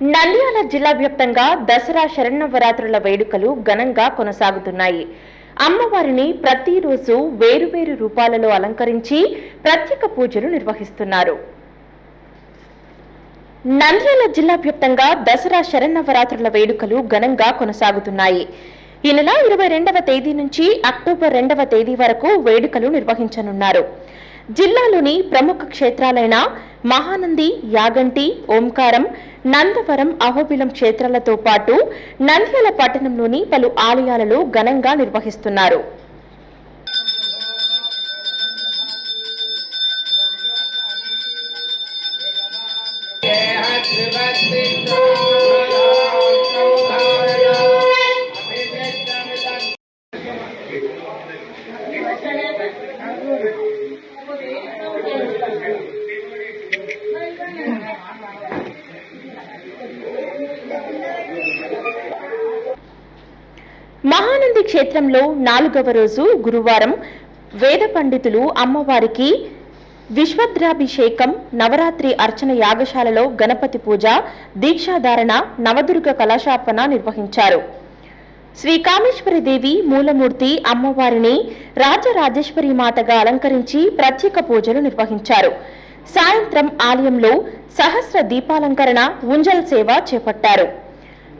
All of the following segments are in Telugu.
నంద్యాల జిల్లా వ్యాప్తంగా దసరా శరణవరాత్రుల వేడుకలు ఘనంగా కొనసాగుతున్నాయి. అమ్మవారిని ప్రతిరోజు వేరువేరు రూపాలలో అలంకరించి ప్రత్యేక పూజలు నిర్వహిస్తున్నారు. నంద్యాల జిల్లా వ్యాప్తంగా దసరా శరణవరాత్రుల వేడుకలు ఘనంగా కొనసాగుతున్నాయి. ఈ నెల ఇరవై రెండవ తేదీ నుంచి అక్టోబర్ రెండవ తేదీ వరకు వేడుకలు నిర్వహించనున్నారు. జిల్లాలోని ప్రముఖ క్షేత్రాలైన మహానంది యాగంటి ఓంకారం నందవరం అహోబిలం క్షేత్రాలతో పాటు నంద్యాల పట్టణంలోని పలు ఆలయాలలో ఘనంగా నిర్వహిస్తున్నారు. మహానంది క్షేత్రంలో నాలుగవ రోజు గురువారం వేద పండితులు అమ్మవారికి విశ్వద్రాభిషేకం నవరాత్రి అర్చన యాగశాలలో గణపతి పూజ దీక్షాధారణ నవదుర్గ కళాశాపన నిర్వహించారు. శ్రీ కామేశ్వరి దేవి మూలమూర్తి అమ్మవారిని రాజరాజేశ్వరి మాతగా అలంకరించి ప్రత్యేక పూజలు నిర్వహించారు. సాయంత్రం ఆలయంలో సహస్ర దీపాలంకరణ ఉంజల్ సేవ చేపట్టారు.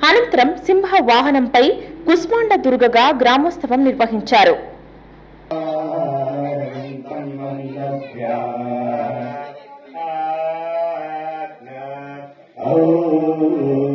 అనంతరం సింహ వాహనంపై కుస్మాండ దుర్గగా గ్రామోత్సవం నిర్వహించారు. Oh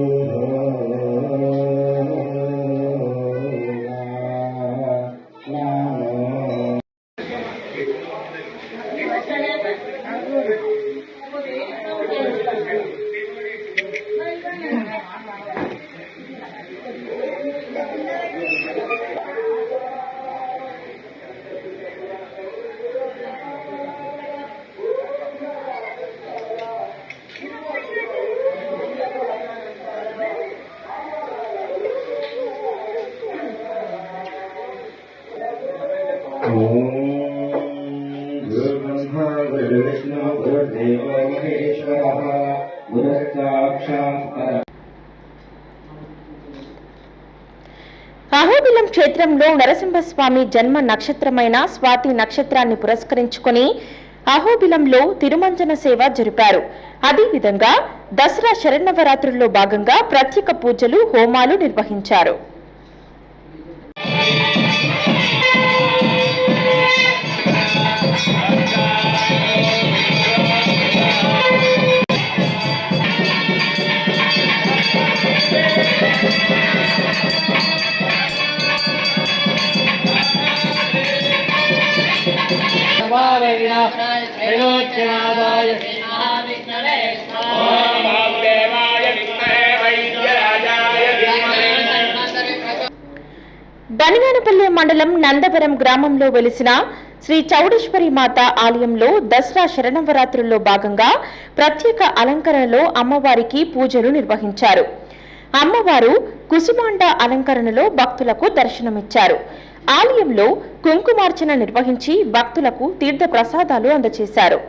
అహోబిలం క్షేత్రంలో నరసింహస్వామి జన్మ నక్షత్రమైన స్వాతి నక్షత్రాన్ని పురస్కరించుకుని అహోబిలంలో తిరుమంజన సేవ జరిపారు. అదేవిధంగా దసరా శరణవరాత్రుల్లో భాగంగా ప్రత్యేక పూజలు హోమాలు నిర్వహించారు. బనిగానపల్లి మండలం నందవరం గ్రామంలో వెలిసిన శ్రీ చౌడేశ్వరి మాత ఆలయంలో దసరా శరణవరాత్రుల్లో భాగంగా ప్రత్యేక అలంకరణలో అమ్మవారికి పూజలు నిర్వహించారు. అమ్మవారు కుసుమాండ అలంకరణలో భక్తులకు దర్శనమిచ్చారు. ఆలయంలో కుంకుమార్చన నిర్వహించి భక్తులకు తీర్థ ప్రసాదాలు అందజేశారు.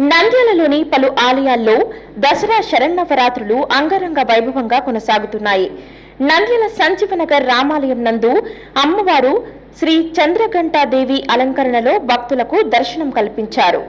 నంద్యాలలోని పలు ఆలయాల్లో దసరా శరన్నవరాత్రులు అంగరంగ వైభవంగా కొనసాగుతున్నాయి. నంద్యాల సంజీవనగర్ రామాలయం నందు అమ్మవారు శ్రీ చంద్రఘంటాదేవి అలంకరణలో భక్తులకు దర్శనం కల్పించారు.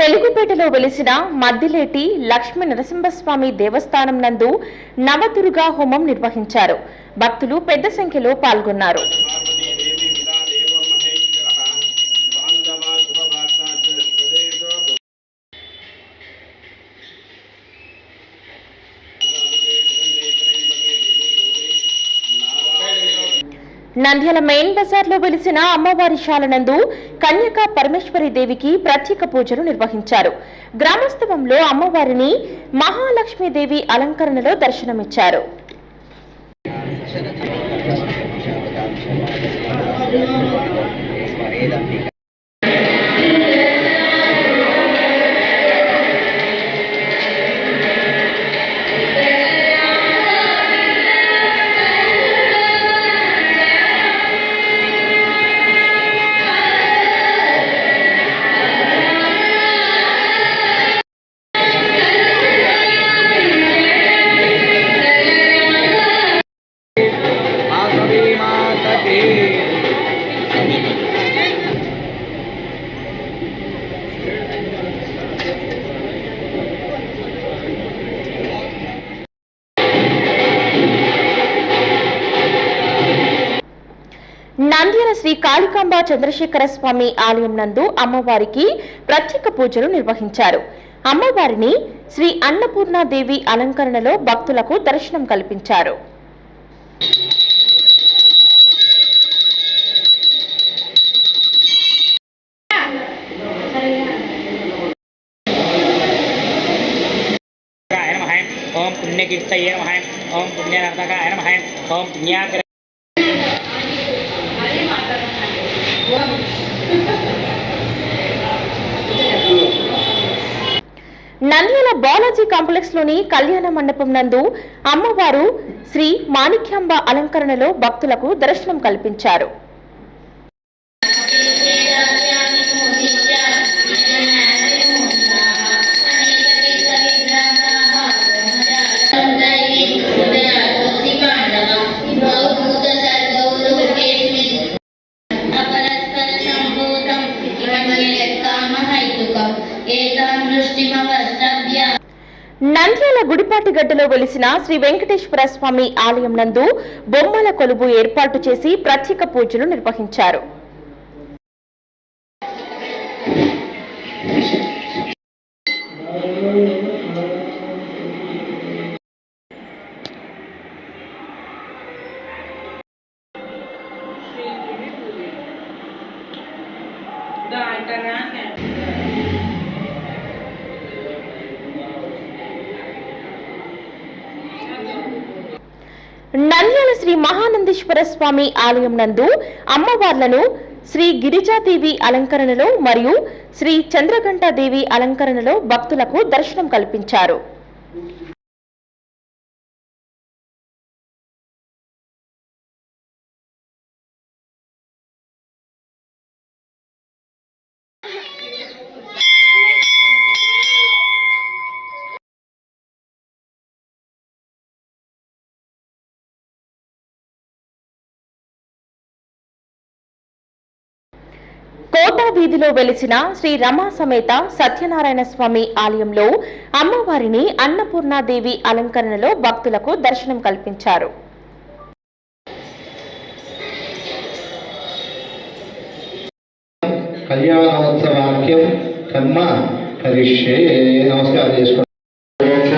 తెలుగుపేటలో వెలిసిన మద్దిలేటి లక్ష్మీ నరసింహస్వామి దేవస్థానం నందు నవదుర్గా హోమం నిర్వహించారు. భక్తులు పెద్ద సంఖ్యలో పాల్గొన్నారు. నంద్యాల మెయిన్ బజార్లో వెలిసిన అమ్మవారి శాలనందు కన్యక పరమేశ్వరి దేవికి ప్రత్యేక పూజలు నిర్వహించారు. గ్రామోత్సవంలో అమ్మవారిని మహాలక్ష్మీదేవి అలంకరణలో దర్శనమిచ్చారు. కాళికాంబ చంద్రశేఖర స్వామి ఆలయం నందు అమ్మవారికి ప్రత్యేక పూజలు నిర్వహించారు. అమ్మవారిని శ్రీ అన్నపూర్ణాదేవి అలంకరణలో భక్తులకు దర్శనం కల్పించారు. ఓం పుణ్యకీర్తయ్య నమః. ఓం పుణ్యనర్తకాయ నమః. ఓం పుణ్యాగ్ర నంద్యాల బాలాజీ కాంప్లెక్స్లోని కళ్యాణ మండపం నందు అమ్మవారు శ్రీ మాణిక్యాంబ అలంకరణలో భక్తులకు దర్శనం కల్పించారు. నంద్యాల గడ్డలో వెలిసిన శ్రీ వెంకటేశ్వర స్వామి ఆలయం నందు బొమ్మల కొలువు ఏర్పాటు చేసి ప్రత్యేక పూజలు నిర్వహించారు. నంద్యాల శ్రీ మహానందేశ్వర స్వామి ఆలయం నందు అమ్మవార్లను శ్రీ గిరిజాదేవి అలంకరణలో మరియు శ్రీ చంద్రఘంటాదేవి అలంకరణలో భక్తులకు దర్శనం కల్పించారు. కోట వీధిలో వెలిసిన శ్రీ రమా సమేత సత్యనారాయణ స్వామి ఆలయంలో అమ్మవారిని అన్నపూర్ణాదేవి అలంకరణలో భక్తులకు దర్శనం కల్పించారు. కళ్యాణోత్సవాక్యం కర్మ కరిష్యే. నమస్కారం చేసుకోండి ప్రోక్ష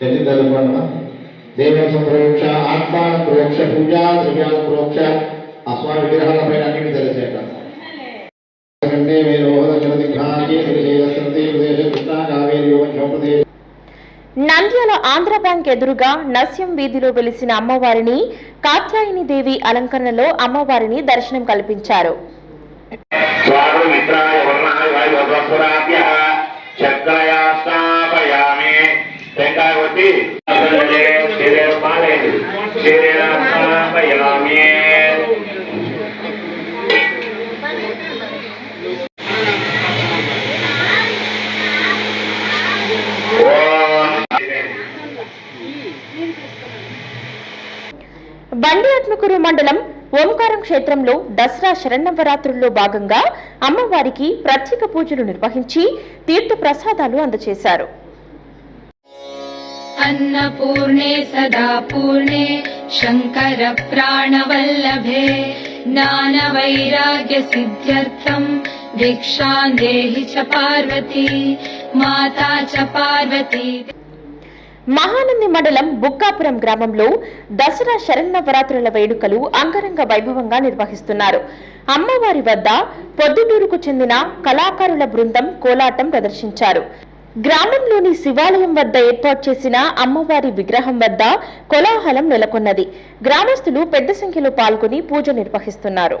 చెల్లి తెలుపండి ప్రోక్ష పూజా ద్రవ్యాల ప్రోక్ష ఆ స్వామి విగ్రహాలపై అన్నిటి తెలిసేట నంద్యాల ఆంధ్ర బ్యాంక్ ఎదురుగా నస్యం వీధిలో వెలిసిన అమ్మవారిని కాత్యాయని దేవి అలంకరణలో అమ్మవారిని దర్శనం కల్పించారు. ఓం బండి ఆత్మకూరు మండలం ఓంకారం క్షేత్రంలో దసరా శరన్నవరాత్రుల్లో భాగంగా అమ్మవారికి ప్రత్యేక పూజలు నిర్వహించి తీర్థ ప్రసాదాలు అందజేశారు अन्नपूर्णे सदा पूर्णे शङ्करप्राणवल्लभे ज्ञानवैराग्यसिद्ध्यर्थम् भिक्षां देहि च पार्वती माता च पार्वती మహానంది మండలం బుక్కాపురం గ్రామంలో దసరా శరన్నవరాత్రుల వేడుకలు అంగరంగ వైభవంగా నిర్వహిస్తున్నారు. అమ్మవారి వద్ద పొద్దుటూరుకు చెందిన కళాకారుల బృందం కోలాటం ప్రదర్శించారు. గ్రామంలోని శివాలయం వద్ద ఏర్పాటు చేసిన అమ్మవారి విగ్రహం వద్ద కోలాహలం నెలకొన్నది. గ్రామస్తులు పెద్ద సంఖ్యలో పాల్గొని పూజ నిర్వహిస్తున్నారు.